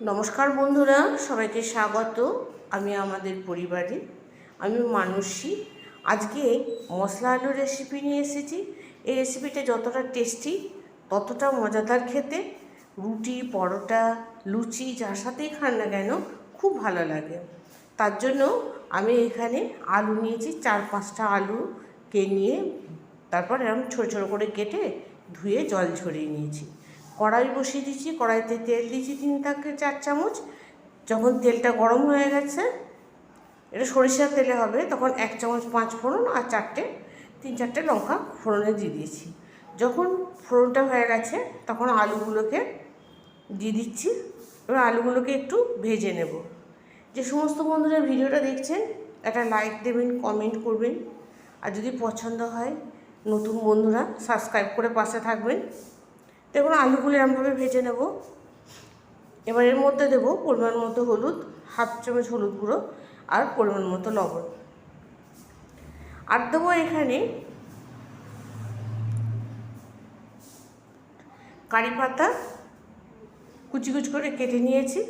নমস্কার বন্ধুরা, সবাইকে স্বাগত। আমি আমাদের পরিবারে, আমি মানসী। আজকে মশলা আলুর রেসিপি নিয়ে এসেছি। এই রেসিপিটা যতটা টেস্টি ততটা মজাদার খেতে। রুটি, পরোটা, লুচি, যার সাথেই খান না কেন, খুব ভালো লাগে। তার জন্য আমি এখানে আলু নিয়েছি, চার পাঁচটা আলুকে নিয়ে, তারপর এরকম ছোটো ছোটো করে কেটে ধুয়ে জল ঝরিয়ে নিয়েছি। কড়াই বসিয়ে দিচ্ছি, কড়াইতে তেল দিয়েছি তিন থেকে চার চামচ। যখন তেলটা গরম হয়ে গেছে, এটা সরিষার তেলে হবে, তখন এক চামচ পাঁচ ফোড়ন আর চারটে, তিন চারটে লঙ্কা ফোড়নে দিয়ে দিয়েছি। যখন ফোড়নটা হয়ে গেছে, তখন আলুগুলোকে দিয়ে দিচ্ছি। এবার আলুগুলোকে একটু ভেজে নেব। যে সমস্ত বন্ধুরা ভিডিওটা দেখছেন, একটা লাইক দেবেন কমেন্ট করবেন। আর যদি পছন্দ হয়, নতুন বন্ধুরা সাবস্ক্রাইব করে পাশে থাকবেন। দেখুন আলুগুলো এরমভাবে ভেজে নেব। এবার এর মধ্যে দেবো পরিমাণ মতো হলুদ, হাফ চামচ হলুদ গুঁড়ো আর পরিমাণ মতো লবণ। আর দেবো এখানে কারি পাতা কুচি কুচি করে কেটে নিয়েছি।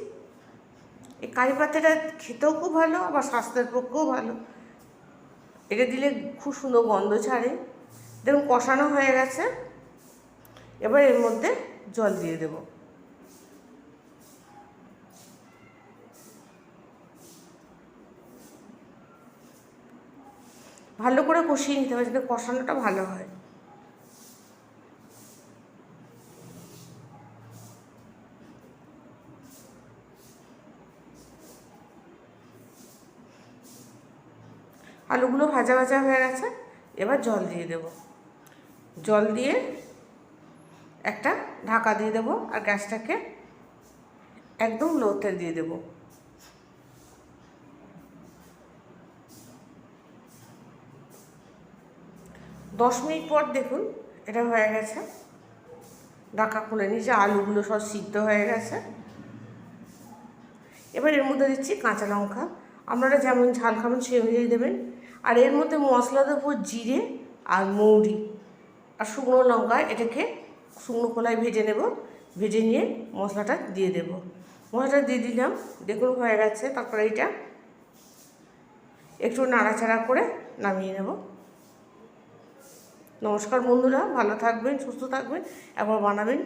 এই কারি পাতাটা খেতেও খুব ভালো, আবার স্বাস্থ্যের পক্ষেও ভালো। এটা দিলে খুব সুন্দর গন্ধ ছাড়ে। দেখুন কষানো হয়ে গেছে। এবার এর মধ্যে জল দিয়ে দেব। ভালো করে কষিয়ে নিতে হবে যাতে কষানোটা ভালো হয়। আলুগুলো ভাজা ভাজা হয়ে গেছে, এবার জল দিয়ে দেব। জল দিয়ে একটা ঢাকা দিয়ে দেবো আর গ্যাসটাকে একদম লোতে দিয়ে দেব। দশ মিনিট পর দেখুন এটা হয়ে গেছে। ঢাকা খুলে নিয়েছে, আলুগুলো সব সিদ্ধ হয়ে গেছে। এবার এর মধ্যে দিচ্ছি কাঁচা লঙ্কা। আপনারা যেমন ঝাল খাবেন সেই অনুযায়ী দেবেন। আর এর মধ্যে মশলা দেবো জিরে আর মৌরি। আর শুকনো লঙ্কা, এটাকে শুকনো কলাই ভেজে নেব, ভেজে নিয়ে মশলাটা দিয়ে দেব। মশলাটা দিয়ে দিলাম, দেখুন হয়ে গেছে তারপরে এটা একটু নাড়াচাড়া করে নামিয়ে নেব। নমস্কার বন্ধুরা, ভালো থাকবেন, সুস্থ থাকবেন, একবার বানাবেন